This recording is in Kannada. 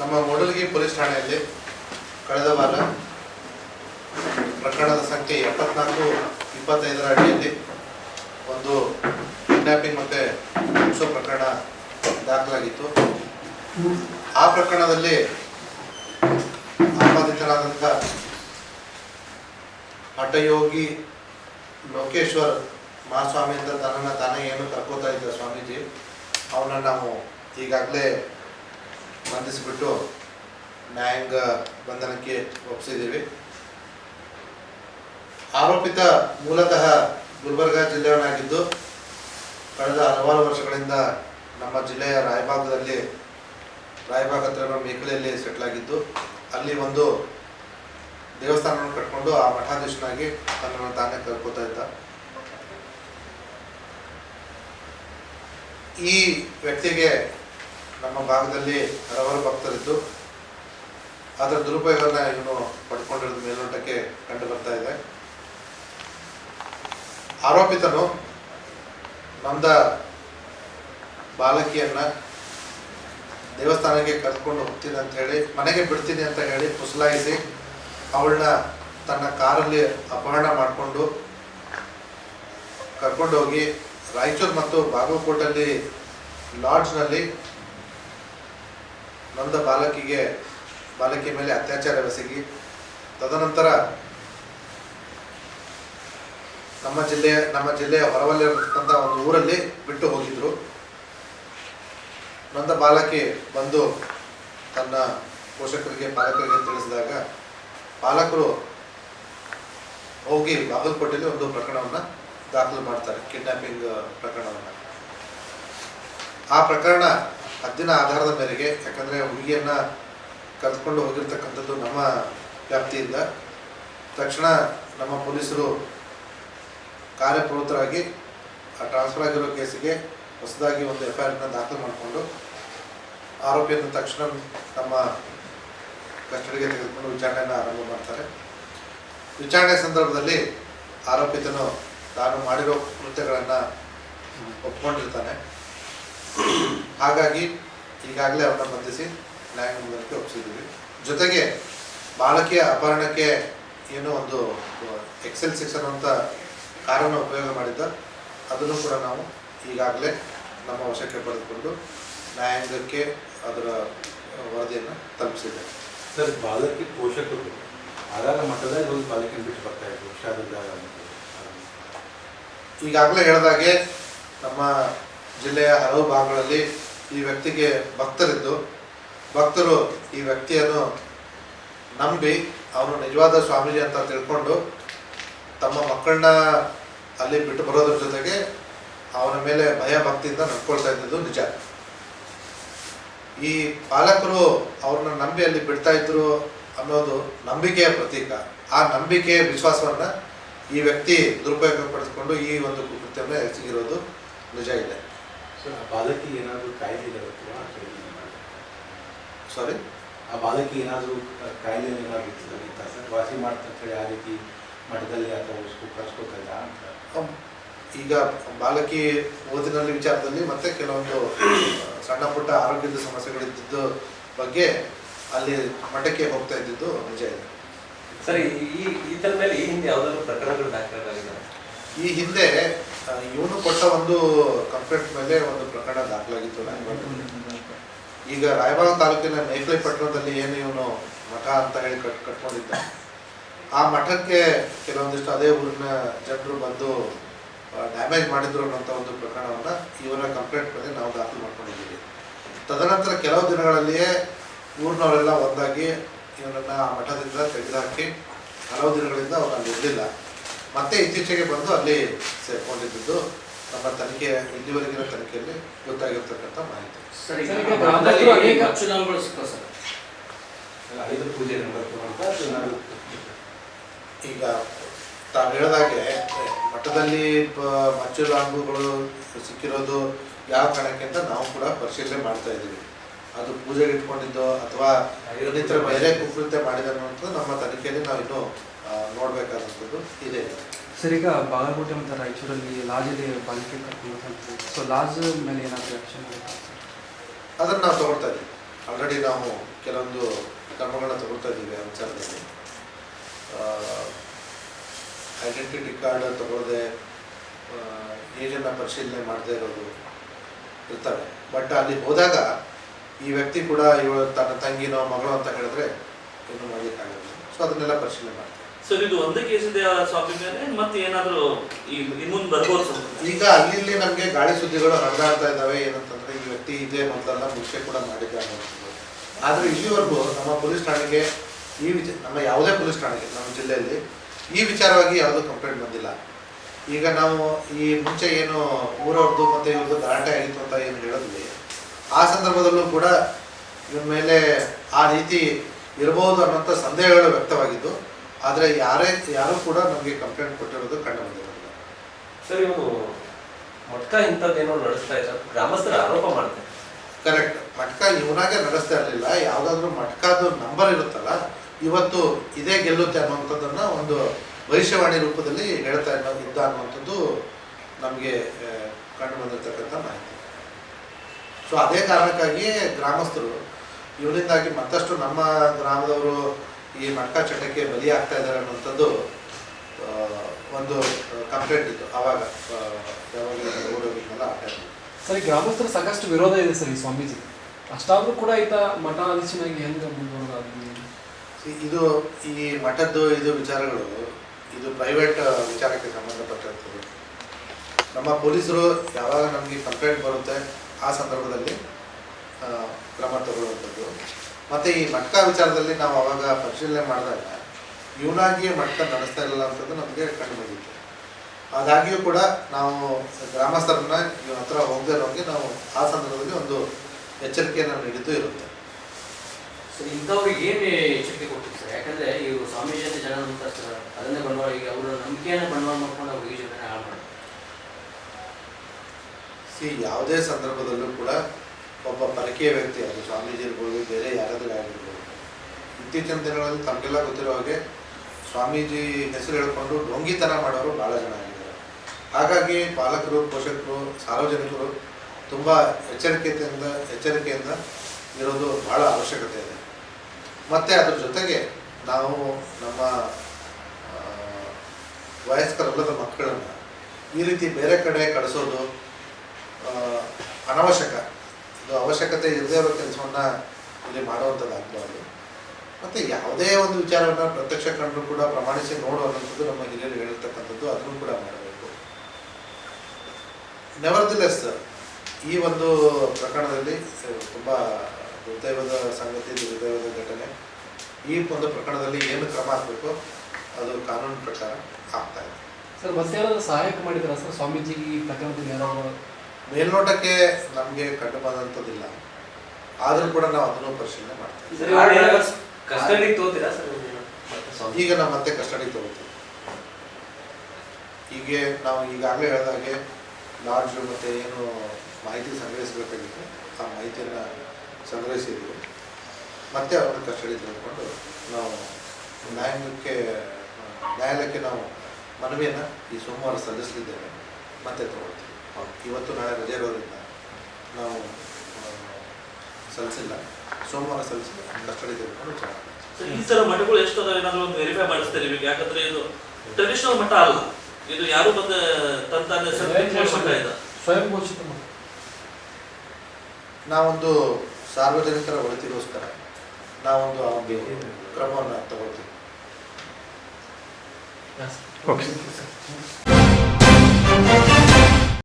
ನಮ್ಮ ಮೂಡಲಗಿ ಪೊಲೀಸ್ ಠಾಣೆಯಲ್ಲಿ ಕಳೆದ ವಾರ ಪ್ರಕರಣದ ಸಂಖ್ಯೆ ಎಪ್ಪತ್ನಾಲ್ಕು, ಇಪ್ಪತ್ತೈದರ ಅಡಿಯಲ್ಲಿ ಒಂದು ಕಿಡ್ನಾಪಿಂಗ್ ಮತ್ತು ಹಿಂಸೋ ಪ್ರಕರಣ ದಾಖಲಾಗಿತ್ತು. ಆ ಪ್ರಕರಣದಲ್ಲಿ ಆಪಾದಿತರಾದಂಥ ಹಠಯೋಗಿ ಲೋಕೇಶ್ವರ್ ಮಹಾಸ್ವಾಮಿ ಅಂತ ತನ್ನನ್ನು ತಾನೇ ಏನು ಕರ್ಕೋತಾ ಇದ್ದ ಸ್ವಾಮೀಜಿ ಅವನ್ನ ನಾವು ಈಗಾಗಲೇ ಬಂಧಿಸಿಬಿಟ್ಟು ನ್ಯಾಯಾಂಗ ಬಂಧನಕ್ಕೆ ಒಪ್ಪಿಸಿದ್ದೀವಿ ಆರೋಪಿತ ಮೂಲತಃ ಗುಲ್ಬರ್ಗ ಜಿಲ್ಲೆಯವನಾಗಿದ್ದು, ಕಳೆದ ಹಲವಾರು ವರ್ಷಗಳಿಂದ ನಮ್ಮ ಜಿಲ್ಲೆಯ ರಾಯಭಾಗದಲ್ಲಿ, ರಾಯಭಾಗ ಹತ್ರ ಮೇಖಲೆಯಲ್ಲಿ ಮೇಕಲೆಯಲ್ಲಿ ಸೆಟ್ಲ್ ಆಗಿದ್ದು, ಅಲ್ಲಿ ಒಂದು ದೇವಸ್ಥಾನವನ್ನು ಕಟ್ಕೊಂಡು ಆ ಮಠಾಧೀಶನಾಗಿ ತನ್ನನ್ನು ತಾನೇ ಕರ್ಕೋತಾ ಇದ್ದ. ಈ ವ್ಯಕ್ತಿಗೆ ನಮ್ಮ ಭಾಗದಲ್ಲಿ ಹಲವಾರು ಭಕ್ತರಿದ್ದು ಅದರ ದುರುಪಯೋಗನ ಇವನು ಪಡ್ಕೊಂಡಿರೋದು ಮೇಲ್ನೋಟಕ್ಕೆ ಕಂಡು ಬರ್ತಾ ಇದೆ. ಆರೋಪಿತನು ನೊಂದ ಬಾಲಕಿಯನ್ನ ದೇವಸ್ಥಾನಕ್ಕೆ ಕರ್ಕೊಂಡು ಹೋಗ್ತೀನಿ ಅಂತ ಹೇಳಿ, ಮನೆಗೆ ಬಿಡ್ತೀನಿ ಅಂತ ಹೇಳಿ ಪುಸಲಾಯಿಸಿ ಅವಳನ್ನ ತನ್ನ ಕಾರಲ್ಲಿ ಅಪಹರಣ ಮಾಡಿಕೊಂಡು ಕರ್ಕೊಂಡೋಗಿ ರಾಯಚೂರು ಮತ್ತು ಬಾಗಲಕೋಟಲ್ಲಿ ಲಾಡ್ಜ್ನಲ್ಲಿ ನೊಂದ ಬಾಲಕಿಗೆ, ಬಾಲಕಿಯ ಮೇಲೆ ಅತ್ಯಾಚಾರವೆಸಗಿ ತದನಂತರ ನಮ್ಮ ಜಿಲ್ಲೆಯ ನಮ್ಮ ಜಿಲ್ಲೆಯ ಹೊರವಲ್ಲಿರತಕ್ಕಂಥ ಒಂದು ಊರಲ್ಲಿ ಬಿಟ್ಟು ಹೋಗಿದ್ರು. ನೊಂದ ಬಾಲಕಿ ಬಂದು ತನ್ನ ಪೋಷಕರಿಗೆ, ಪಾಲಕರಿಗೆ ತಿಳಿಸಿದಾಗ ಪಾಲಕರು ಹೋಗಿ ಬಾಗಲಕೋಟೆಯಲ್ಲಿ ಒಂದು ಪ್ರಕರಣವನ್ನು ದಾಖಲು ಮಾಡ್ತಾರೆ, ಕಿಡ್ನಾಪಿಂಗ್ ಪ್ರಕರಣವನ್ನು. ಆ ಪ್ರಕರಣ ಹದ್ದಿನ ಆಧಾರದ ಮೇರೆಗೆ, ಯಾಕಂದರೆ ಹುಡುಗಿಯನ್ನು ಕರೆದುಕೊಂಡು ಹೋಗಿರ್ತಕ್ಕಂಥದ್ದು ನಮ್ಮ ವ್ಯಾಪ್ತಿಯಿಂದ. ತಕ್ಷಣ ನಮ್ಮ ಪೊಲೀಸರು ಕಾರ್ಯಪ್ರವೃತ್ತರಾಗಿ, ಆ ಟ್ರಾನ್ಸ್ಫರ್ ಆಗಿರೋ ಕೇಸಿಗೆ ಹೊಸದಾಗಿ ಒಂದು ಎಫ್ ಐ ಆರ್ನ ದಾಖಲು ಮಾಡಿಕೊಂಡು, ಆರೋಪಿಯನ್ನು ತಕ್ಷಣ ನಮ್ಮ ಕಸ್ಟಡಿಗೆ ತೆಗೆದುಕೊಂಡು ವಿಚಾರಣೆಯನ್ನು ಆರಂಭ ಮಾಡ್ತಾರೆ. ವಿಚಾರಣೆ ಸಂದರ್ಭದಲ್ಲಿ ಆರೋಪಿತನು ತಾನು ಮಾಡಿರೋ ಕೃತ್ಯಗಳನ್ನು ಒಪ್ಕೊಂಡಿರ್ತಾನೆ. ಹಾಗಾಗಿ ಈಗಾಗಲೇ ಅವರನ್ನ ಬಂಧಿಸಿ ನ್ಯಾಯಾಂಗಕ್ಕೆ ಒಪ್ಪಿಸಿದ್ದೀವಿ ಜೊತೆಗೆ ಬಾಲಕಿಯ ಅಪಹರಣಕ್ಕೆ ಏನೋ ಒಂದು ಎಕ್ಸೆಲ್ ಸಿಕ್ಸ್ ಅನ್ನುವಂಥ ಕಾರನ್ನು ಉಪಯೋಗ ಮಾಡಿದ್ದ ಅದನ್ನು ಕೂಡ ನಾವು ಈಗಾಗಲೇ ನಮ್ಮ ವಶಕ್ಕೆ ಪಡೆದುಕೊಂಡು ನ್ಯಾಯಾಂಗಕ್ಕೆ ಅದರ ವರದಿಯನ್ನು ತಲುಪಿಸಿದೆ ಸರ್ ಬಾಲಕಿ ಪೋಷಕರು ಆಧಾರ ಮಟ್ಟದಲ್ಲಿ ಒಂದು ಬಾಲಕಿನ ಬಿಟ್ಟು ಬರ್ತಾ ಇದ್ರು ಹುಷಾರಿದ್ದಾಗ ಈಗಾಗಲೇ ಹೇಳಿದಾಗೆ ನಮ್ಮ ಜಿಲ್ಲೆಯ ಹಲವು ಭಾಗಗಳಲ್ಲಿ ಈ ವ್ಯಕ್ತಿಗೆ ಭಕ್ತರಿದ್ದು, ಭಕ್ತರು ಈ ವ್ಯಕ್ತಿಯನ್ನು ನಂಬಿ ಅವನು ನಿಜವಾದ ಸ್ವಾಮೀಜಿ ಅಂತ ತಿಳ್ಕೊಂಡು ತಮ್ಮ ಮಕ್ಕಳನ್ನ ಅಲ್ಲಿ ಬಿಟ್ಟು ಬರೋದ್ರ ಜೊತೆಗೆ ಅವನ ಮೇಲೆ ಭಯ ಭಕ್ತಿಯಿಂದ ನಡ್ಕೊಳ್ತಾ ಇದ್ದದ್ದು ನಿಜ. ಈ ಪಾಲಕರು ಅವ್ರನ್ನ ನಂಬಿ ಅಲ್ಲಿ ಬಿಡ್ತಾ ಇದ್ರು ಅನ್ನೋದು ನಂಬಿಕೆಯ ಪ್ರತೀಕ. ಆ ನಂಬಿಕೆಯ ವಿಶ್ವಾಸವನ್ನ ಈ ವ್ಯಕ್ತಿ ದುರುಪಯೋಗ ಪಡಿಸ್ಕೊಂಡು ಈ ಒಂದು ಕೃತ್ಯವನ್ನು ಎಸಗಿರೋದು ನಿಜ ಇದೆ. ಬಾಲಕಿ ಏನಾದರೂ ಕಾಯಿಲೆ ಇರಬೇಕು ಸಾರಿ ಆ ಬಾಲಕಿ ಏನಾದರೂ ಕಾಯಿಲೆ ಏನಾದರೂ ಇತ್ತ ಸರ್ ವಾಸಿ ಮಾಡ್ತಾ ಹೇಳಿ ಆ ರೀತಿ ಮಠದಲ್ಲಿ ಅಥವಾ ಉಸ್ಕು ಅಂತ? ಈಗ ಬಾಲಕಿ ಓದಿನಲ್ಲಿ ವಿಚಾರದಲ್ಲಿ ಮತ್ತೆ ಕೆಲವೊಂದು ಸಣ್ಣ ಪುಟ್ಟ ಆರೋಗ್ಯದ ಸಮಸ್ಯೆಗಳಿದ್ದ ಬಗ್ಗೆ ಅಲ್ಲಿ ಮಠಕ್ಕೆ ಹೋಗ್ತಾ ಇದ್ದಿದ್ದು ನಿಜ ಇದೆ. ಸರಿ ಈ ಈ ಥರ ಮೇಲೆ ಈ ಹಿಂದೆ ಯಾವುದಾದ್ರು ಪ್ರಕರಣಗಳು ದಾಖಲಾಗಿದೆ ಈ ಹಿಂದೆ ಇವನು ಕೊಟ್ಟ ಒಂದು ಕಂಪ್ಲೇಂಟ್ ಮೇಲೆ ಒಂದು ಪ್ರಕರಣ ದಾಖಲಾಗಿತ್ತು ಈಗ ರಾಯಬಾಗ ತಾಲೂಕಿನ ಮೇಕಲೆ ಪಟ್ಟಣದಲ್ಲಿ ಏನು ಇವನು ಮಠ ಅಂತ ಹೇಳಿ ಕಟ್ ಕಟ್ಕೊಂಡಿದ್ದ ಆ ಮಠಕ್ಕೆ ಕೆಲವೊಂದಿಷ್ಟು ಅದೇ ಊರಿನ ಜನರು ಬಂದು ಡ್ಯಾಮೇಜ್ ಮಾಡಿದ್ರು ಅನ್ನೋಂಥ ಒಂದು ಪ್ರಕರಣವನ್ನು ಇವರ ಕಂಪ್ಲೇಂಟ್ ಮೇಲೆ ನಾವು ದಾಖಲು ಮಾಡ್ಕೊಂಡಿದ್ದೀವಿ. ತದನಂತರ ಕೆಲವು ದಿನಗಳಲ್ಲಿಯೇ ಊರಿನವರೆಲ್ಲ ಒಂದಾಗಿ ಇವನನ್ನು ಆ ಮಠದಿಂದ ತೆಗೆದುಹಾಕಿ ಹಲವು ದಿನಗಳಿಂದ ಅವನಲ್ಲಿ ಅಲ್ಲಿ ಇರಲಿಲ್ಲ. ಮತ್ತೆ ಇತ್ತೀಚೆಗೆ ಬಂದು ಅಲ್ಲಿ ಸೇರ್ಕೊಂಡಿದ್ದು ನಮ್ಮ ತನಿಖೆ ಇಲ್ಲಿವರೆಗಿನ ತನಿಖೆಯಲ್ಲಿ ಗೊತ್ತಾಗಿರ್ತಕ್ಕಂಥ ಮಾಹಿತಿ. ಸರ್ ಈಗ ತಾವು ಹೇಳಿದಾಗೆ ಮಠದಲ್ಲಿ ಪ- ಮಚ್ಚು ಲಾಂಗುಗಳು ಸಿಕ್ಕಿರೋದು ಯಾವ ಕಾರಣಕ್ಕೆ ಅಂತ ನಾವು ಕೂಡ ಪರಿಶೀಲನೆ ಮಾಡ್ತಾ ಇದ್ದೀವಿ. ಅದು ಪೂಜೆಗೆ ಇಟ್ಕೊಂಡಿದ್ದೋ ಅಥವಾ ಇನ್ನಿತರ ಬೇರೆ ಕುಕೃತ್ಯ ಮಾಡಿದ ನಮ್ಮ ತನಿಖೆಯಲ್ಲಿ ನಾವು ಇನ್ನೂ ನೋಡ್ಬೇಕಾದಂಥದ್ದು ಇದೆ. ಸರ್ ಈಗ ಬಾಗಲಕೋಟೆ ಮತ್ತು ರಾಯಚೂರಲ್ಲಿ ಲಾಜಲ್ಲಿ ಬಾಲಿಕೆ ಕರ್ಕೊಂಡು ಸೊ ಲಾಜ್ ಮೇಲೆ ಏನಾದರೂ ಆ್ಯಕ್ಷನ್ ಅದನ್ನು ನಾವು ತಗೊಳ್ತಾ ಇದ್ದೀವಿ. ಆಲ್ರೆಡಿ ನಾವು ಕೆಲವೊಂದು ಕ್ರಮಗಳನ್ನ ತಗೊಳ್ತಾ ಇದ್ದೀವಿ ಆ ವಿಚಾರದಲ್ಲಿ ಐಡೆಂಟಿಟಿ ಕಾರ್ಡ್ ತಗೊಳ್ಳದೆ ಏಜನ್ನು ಪರಿಶೀಲನೆ ಮಾಡದೇ ಇರೋದು ಇರ್ತವೆ. ಬಟ್ ಅಲ್ಲಿ ಹೋದಾಗ ಈ ವ್ಯಕ್ತಿ ಕೂಡ ಇವಳು ತನ್ನ ತಂಗಿನೋ ಮಗಳು ಅಂತ ಹೇಳಿದ್ರೆ ಏನು ಮಾಡಲಿಕ್ಕಾಗಲ್ಲ. ಸೊ ಅದನ್ನೆಲ್ಲ ಪರಿಶೀಲನೆ ಮಾಡ್ತಾರೆ ಸರ್ ಇದು ಒಂದೇ ಕೇಸ್ ಇದೆ ಮೇಲೆ ಮತ್ತೆ ಏನಾದರೂ ಮುಂದೆ ಬರ್ಬೋದು ಸರ್ ಈಗ ಅಲ್ಲಿ ಇಲ್ಲಿ ನಮಗೆ ಗಾಳಿ ಸುದ್ದಿಗಳು ಹರಿದಾಡ್ತಾ ಇದ್ದಾವೆ, ಏನಂತಂದ್ರೆ ಈ ವ್ಯಕ್ತಿ ಇದೆ ಮೊದಲ ಮುಂಚೆ ಕೂಡ ಮಾಡಿದ್ದಾರೆ ಆದರೆ ಇಲ್ಲಿವರೆಗೂ ನಮ್ಮ ಪೊಲೀಸ್ ಠಾಣೆಗೆ ಈ ವಿಚ ನಮ್ಮ ಯಾವುದೇ ಪೊಲೀಸ್ ಠಾಣೆಗೆ, ನಮ್ಮ ಜಿಲ್ಲೆಯಲ್ಲಿ ಈ ವಿಚಾರವಾಗಿ ಯಾವುದೂ ಕಂಪ್ಲೇಂಟ್ ಬಂದಿಲ್ಲ. ಈಗ ನಾವು ಈ ಮುಂಚೆ ಏನು ಊರವ್ರದ್ದು ಮತ್ತೆ ಇವ್ರದ್ದು ಗಲಾಟೆ ಆಗಿತ್ತು ಅಂತ ಏನು ಹೇಳಿದ್ವಿ ಆ ಸಂದರ್ಭದಲ್ಲೂ ಕೂಡ ಇವ್ರ ಮೇಲೆ ಆ ರೀತಿ ಇರಬಹುದು ಅನ್ನೋಂಥ ಸಂದೇಹಗಳು ವ್ಯಕ್ತವಾಗಿದ್ದು. ಆದರೆ ಯಾರೇ ಯಾರೂ ಕೂಡ ನಮಗೆ ಕಂಪ್ಲೇಂಟ್ ಕೊಟ್ಟಿರೋದು ಕಂಡು ಬಂದಿರೋದಿಲ್ಲ ಸರ್ ಇವನು ಮಟ್ಕ ಇಂಥದ್ದೇನೋ ನಡೆಸ್ತಾ ಇದ್ದಾರೆ. ಗ್ರಾಮಸ್ಥರ ಆರೋಪ ಮಾಡ್ತಾರೆ. ಕರೆಕ್ಟ್ ಮಟ್ಕ ಇವನಾಗೆ ನಡೆಸ್ತಾ ಇರಲಿಲ್ಲ. ಯಾವುದಾದ್ರೂ ಮಟ್ಕದ್ದು ನಂಬರ್ ಇರುತ್ತಲ್ಲ ಇವತ್ತು ಇದೇ ಗೆಲ್ಲುತ್ತೆ ಅನ್ನುವಂಥದ್ದನ್ನು ಒಂದು ಭವಿಷ್ಯವಾಣಿ ರೂಪದಲ್ಲಿ ಹೇಳ್ತಾ ಇದ್ದ ಇದ್ದ ಅನ್ನುವಂಥದ್ದು ನಮಗೆ ಕಂಡು ಬಂದಿರತಕ್ಕಂಥ ಮಾಹಿತಿ. ಸೊ ಅದೇ ಕಾರಣಕ್ಕಾಗಿಯೇ ಗ್ರಾಮಸ್ಥರು ಇವರಿಂದಾಗಿ ಮತ್ತಷ್ಟು ನಮ್ಮ ಗ್ರಾಮದವರು ಈ ಮಟ್ಕ ಚಟಕ್ಕೆ ಬಲಿಯಾಗ್ತಾ ಇದ್ದಾರೆ ಅನ್ನುವಂಥದ್ದು ಒಂದು ಕಂಪ್ಲೇಂಟ್ ಇತ್ತು. ಆವಾಗ ಸರಿ ಗ್ರಾಮಸ್ಥರ ಸಾಕಷ್ಟು ವಿರೋಧ ಇದೆ ಸರ್ ಈ ಸ್ವಾಮೀಜಿ ಅಷ್ಟಾದರೂ ಕೂಡ ಈತ ಮಠಾಧೀಶನಾಗಿ ಹೆಂಗೆ ಇದು ಈ ಮಠದ್ದು ಇದು ವಿಚಾರಗಳು ಇದು ಪ್ರೈವೇಟ್ ವಿಚಾರಕ್ಕೆ ಸಂಬಂಧಪಟ್ಟಿರ್ತದೆ ನಮ್ಮ ಪೊಲೀಸರು ಯಾವಾಗ ನಮಗೆ ಕಂಪ್ಲೇಂಟ್ ಬರುತ್ತೆ ಆ ಸಂದರ್ಭದಲ್ಲಿ ಕ್ರಮ ತಗೊಳ್ಳುವಂಥದ್ದು. ಮತ್ತು ಈ ಮಟ್ಕ ವಿಚಾರದಲ್ಲಿ ನಾವು ಅವಾಗ ಪರಿಶೀಲನೆ ಮಾಡಿದಾಗ ಇವನಾಗಿಯೇ ಮಟ್ಕ ನಡೆಸ್ತಾ ಇರಲಿಲ್ಲ ಅಂತಂದು ನಮಗೆ ಕಂಡು ಬಂದಿತ್ತು ಆದಾಗ್ಯೂ ಕೂಡ ನಾವು ಗ್ರಾಮಸ್ಥರನ್ನ ಇವನ ಹತ್ರ ಹೋಗದೆ ಇರೋಂಗೆ ನಾವು ಆ ಸಂದರ್ಭದಲ್ಲಿ ಒಂದು ಎಚ್ಚರಿಕೆಯನ್ನು ನೀಡಿದ್ದು ಇರುತ್ತೆ. ಸರ್ ಇಂಥವ್ರಿಗೆ ಏನು ಎಚ್ಚರಿಕೆ ಕೊಟ್ಟಿತ್ತು ಸರ್? ಯಾಕಂದ್ರೆ ಇವರು ಸ್ವಾಮೀಜಿ ಜನ ನಂಬ್ತಾರೆ ಅದನ್ನೇ ಬಂಡವಾಳ ಈಗ ಅವರ ನಂಬಿಕೆಯನ್ನು ಬಂಡವಾಳ ಮಾಡ್ಕೊಂಡು ಅವ್ರು ಈ ಹಾಳು ಮಾಡ್ತಾರೆ. ಸಿ ಯಾವುದೇ ಸಂದರ್ಭದಲ್ಲೂ ಕೂಡ ಒಬ್ಬ ಪರಕೀಯ ವ್ಯಕ್ತಿ ಅದು ಸ್ವಾಮೀಜಿ ಇರ್ಬೋದು, ಬೇರೆ ಯಾರಾದರೂ ಆಗಿರ್ಬೋದು. ಇತ್ತೀಚಿನ ದಿನಗಳಲ್ಲಿ ತಮಗೆಲ್ಲ ಗೊತ್ತಿರೋ ಹಾಗೆ ಸ್ವಾಮೀಜಿ ಹೆಸರು ಹೇಳಿಕೊಂಡು ಡೊಂಗಿತನ ಮಾಡೋರು ಭಾಳ ಜನ ಆಗಿದ್ದಾರೆ. ಹಾಗಾಗಿ ಪಾಲಕರು, ಪೋಷಕರು, ಸಾರ್ವಜನಿಕರು ತುಂಬ ಎಚ್ಚರಿಕೆಯಿಂದ ಎಚ್ಚರಿಕೆಯಿಂದ ಇರೋದು ಭಾಳ ಅವಶ್ಯಕತೆ ಇದೆ. ಮತ್ತು ಅದ್ರ ಜೊತೆಗೆ ನಾವು ನಮ್ಮ ವಯಸ್ಕರಲ್ಲದ ಮಕ್ಕಳನ್ನು ಈ ರೀತಿ ಬೇರೆ ಕಡೆ ಕಳಿಸೋದು ಅನವಶ್ಯಕ. ಇದು ಅವಶ್ಯಕತೆ ಇರದೇ ಇರೋ ಕೆಲಸವನ್ನು ಇಲ್ಲಿ ಮಾಡುವಂಥದ್ದಾಗಬಾರ್ದು ಮತ್ತು ಯಾವುದೇ ಒಂದು ವಿಚಾರವನ್ನು ಪ್ರತ್ಯಕ್ಷ ಕಂಡರೂ ಕೂಡ ಪ್ರಮಾಣಿಸಿ ನೋಡುವಂಥದ್ದು ನಮ್ಮ ಹಿರಿಯರು ಹೇಳಿರ್ತಕ್ಕಂಥದ್ದು, ಅದನ್ನು ಕೂಡ ಮಾಡಬೇಕು. ನೆವರ್ದಿಲೆಸ್ ಈ ಒಂದು ಪ್ರಕರಣದಲ್ಲಿ ತುಂಬ ದುರ್ದೈವದ ಸಂಗತಿ, ದುರ್ದೈವದ ಘಟನೆ. ಈ ಒಂದು ಪ್ರಕರಣದಲ್ಲಿ ಏನು ಕ್ರಮ ಆಗಬೇಕು? ಅದು ಕಾನೂನು ಪ್ರಕಾರ ಆಗ್ತಾ ಇದೆ. ಸರ್ ಏನಾದ್ರು ಸಹಾಯಕ ಮಾಡಿದ್ರ ಸರ್ ಸ್ವಾಮೀಜಿ ಈ ಪ್ರಕರಣದಲ್ಲಿ ಮೇಲ್ನೋಟಕ್ಕೆ ನಮಗೆ ಕಂಡು ಬಂದಂಥದ್ದಿಲ್ಲ ಆದರೂ ಕೂಡ ನಾವು ಅದನ್ನು ಪರಿಶೀಲನೆ ಮಾಡ್ತೀವಿ. ಈಗ ನಾವು ಮತ್ತೆ ಕಸ್ಟಡಿ ತಗೋತೀವಿ. ಹೀಗೆ ನಾವು ಈಗಾಗಲೇ ಹೇಳಿದಾಗೆ ಲಾಡ್ಜು ಮತ್ತು ಏನು ಮಾಹಿತಿ ಸಂಗ್ರಹಿಸಬೇಕಾಗಿತ್ತು. ಆ ಮಾಹಿತಿಯನ್ನು ಸಂಗ್ರಹಿಸಿದ್ವಿ. ಮತ್ತೆ ಅವ್ರನ್ನ ಕಸ್ಟಡಿ ತೆಗೆದುಕೊಂಡು ನಾವು ನ್ಯಾಯಾಂಗಕ್ಕೆ ನ್ಯಾಯಾಲಯಕ್ಕೆ ನಾವು ಮನವಿಯನ್ನು ಈ ಸೋಮವಾರ ಸಲ್ಲಿಸಲಿದ್ದೇವೆ. ಮತ್ತೆ ತಗೊಳ್ತೀವಿ. ಇವತ್ತು ನಾಳೆ ರಜೆ ಇರೋದ್ರಿಂದ ನಾವು ಸಲ್ಲಿಸಿಲ್ಲ. ಸೋಮವಾರ ಸಲ್ಲಿಸಿಲ್ಲ. ಕಸ್ಟಡಿ ತೆಗೆದುಕೊಂಡು ವಿಚಾರ ಈ ಥರ ಮಠಗಳು ಎಷ್ಟು ಅದಾವೆ ಏನಾದರೂ ಒಂದು ವೆರಿಫೈ ಮಾಡಿಸ್ತಾರೆ ಇವಾಗ ಯಾಕಂದ್ರೆ ಇದು ಟ್ರೆಡಿಷನಲ್ ಮಠ ಅಲ್ಲ. ಇದು ಯಾರು ಬಂದು ತಂತಾನೆ ಮಠ ಇದೆ? ಸ್ವಯಂ ಘೋಷಿತ ಮಠ. ನಾವೊಂದು ಸಾರ್ವಜನಿಕರ ಒಳಿತಿಗೋಸ್ಕರ ನಾವೊಂದು ಆ ಒಂದು ಕ್ರಮವನ್ನು ತಗೊಳ್ತೀವಿ. Okay sir